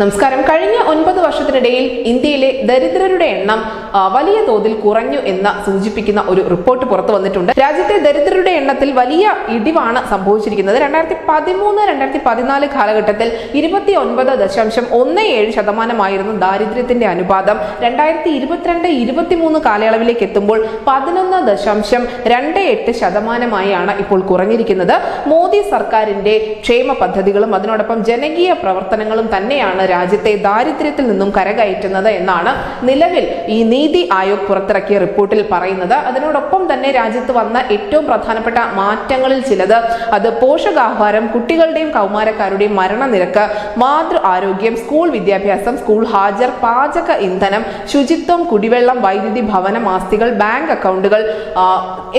നമസ്കാരം. കഴിഞ്ഞ ഒൻപത് വർഷത്തിനിടയിൽ ഇന്ത്യയിലെ ദരിദ്രരുടെ എണ്ണം വലിയ തോതിൽ കുറഞ്ഞു എന്ന് സൂചിപ്പിക്കുന്ന ഒരു റിപ്പോർട്ട് പുറത്തു വന്നിട്ടുണ്ട്. രാജ്യത്തെ ദരിദ്രരുടെ എണ്ണത്തിൽ വലിയ ഇടിവാണ് സംഭവിച്ചിരിക്കുന്നത്. രണ്ടായിരത്തി പതിമൂന്ന് രണ്ടായിരത്തി പതിനാല് കാലഘട്ടത്തിൽ ഇരുപത്തി ഒൻപത് ദശാംശം ഒന്ന് ഏഴ് ശതമാനമായിരുന്നു ദാരിദ്ര്യത്തിന്റെ അനുപാതം. രണ്ടായിരത്തി ഇരുപത്തിരണ്ട് ഇരുപത്തിമൂന്ന് കാലയളവിലേക്ക് എത്തുമ്പോൾ പതിനൊന്ന് ദശാംശം രണ്ട് എട്ട് ശതമാനമായാണ് ഇപ്പോൾ കുറഞ്ഞിരിക്കുന്നത്. മോദി സർക്കാരിന്റെ ക്ഷേമ പദ്ധതികളും അതിനോടൊപ്പം ജനകീയ പ്രവർത്തനങ്ങളും തന്നെയാണ് രാജ്യത്തെ ദാരിദ്ര്യത്തിൽ നിന്നും കരകയറ്റുന്നത് എന്നാണ് നിലവിൽ ഈ നീതി ആയോഗ് പുറത്തിറക്കിയ റിപ്പോർട്ടിൽ പറയുന്നത്. അതിനോടൊപ്പം തന്നെ രാജ്യത്ത് വന്ന ഏറ്റവും പ്രധാനപ്പെട്ട മാറ്റങ്ങളിൽ ചിലത് അത് പോഷകാഹാരം കുട്ടികളുടെയും കൗമാരക്കാരുടെയും മരണനിരക്ക് മാതൃ ആരോഗ്യം സ്കൂൾ വിദ്യാഭ്യാസം സ്കൂൾ ഹാജർ പാചക ഇന്ധനം ശുചിത്വം കുടിവെള്ളം വൈദ്യുതി ഭവന ആസ്തികൾ ബാങ്ക് അക്കൗണ്ടുകൾ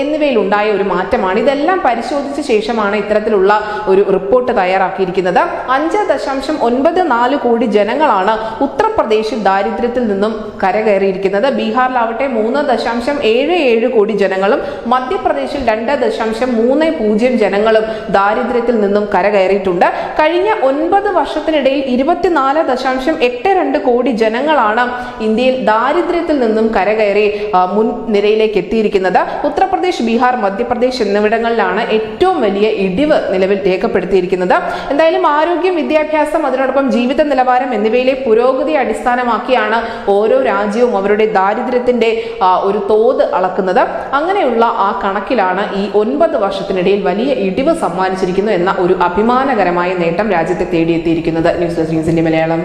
എന്നിവയിൽ ഉണ്ടായ ഒരു മാറ്റമാണ്. ഇതെല്ലാം പരിശോധിച്ച ശേഷമാണ് ഇത്തരത്തിലുള്ള ഒരു റിപ്പോർട്ട് തയ്യാറാക്കിയിരിക്കുന്നത്. അഞ്ച് ദശാംശം ഒൻപത് നാല് കോടി ജനങ്ങളാണ് ഉത്തർപ്രദേശിൽ ദാരിദ്ര്യത്തിൽ നിന്നും കരകയറിയിരിക്കുന്നത്. ബീഹാറിലാവട്ടെ മൂന്ന് ദശാംശം ഏഴ് ഏഴ് കോടി ജനങ്ങളും മധ്യപ്രദേശിൽ രണ്ട് ദശാംശം മൂന്ന് പൂജ്യം ജനങ്ങളും ദാരിദ്ര്യത്തിൽ നിന്നും കരകയറിയിട്ടുണ്ട്. കഴിഞ്ഞ ഒൻപത് വർഷത്തിനിടയിൽ ഇരുപത്തിനാല് ദശാംശം എട്ട് രണ്ട് കോടി ജനങ്ങളാണ് ഇന്ത്യയിൽ ദാരിദ്ര്യത്തിൽ നിന്നും കരകയറി മുൻ നിരയിലേക്ക് എത്തിയിരിക്കുന്നത്. ഉത്തർപ്രദേശ് ബീഹാർ മധ്യപ്രദേശ് എന്നിവിടങ്ങളിലാണ് ഏറ്റവും വലിയ ഇടിവ് നിലവിൽ രേഖപ്പെടുത്തിയിരിക്കുന്നത്. എന്തായാലും ആരോഗ്യം വിദ്യാഭ്യാസം അതിനോടൊപ്പം ജീവിത നിലവാരം എന്നിവയിലെ പുരോഗതി അടിസ്ഥാനമാക്കിയാണ് ഓരോ രാജ്യവും അവരുടെ ദാരിദ്ര്യത്തിന്റെ ഒരു തോത് അളക്കുന്നത്. അങ്ങനെയുള്ള ആ കണക്കിലാണ് ഈ ഒൻപത് വർഷത്തിനിടയിൽ വലിയ ഇടിവ് സമ്മാനിച്ചിരിക്കുന്നു എന്ന ഒരു അഭിമാനകരമായ നേട്ടം രാജ്യത്തെ തേടിയെത്തിയിരിക്കുന്നത്. ന്യൂസ് ഡെസ്ക് ന്യൂസിന്റെ മലയാളം.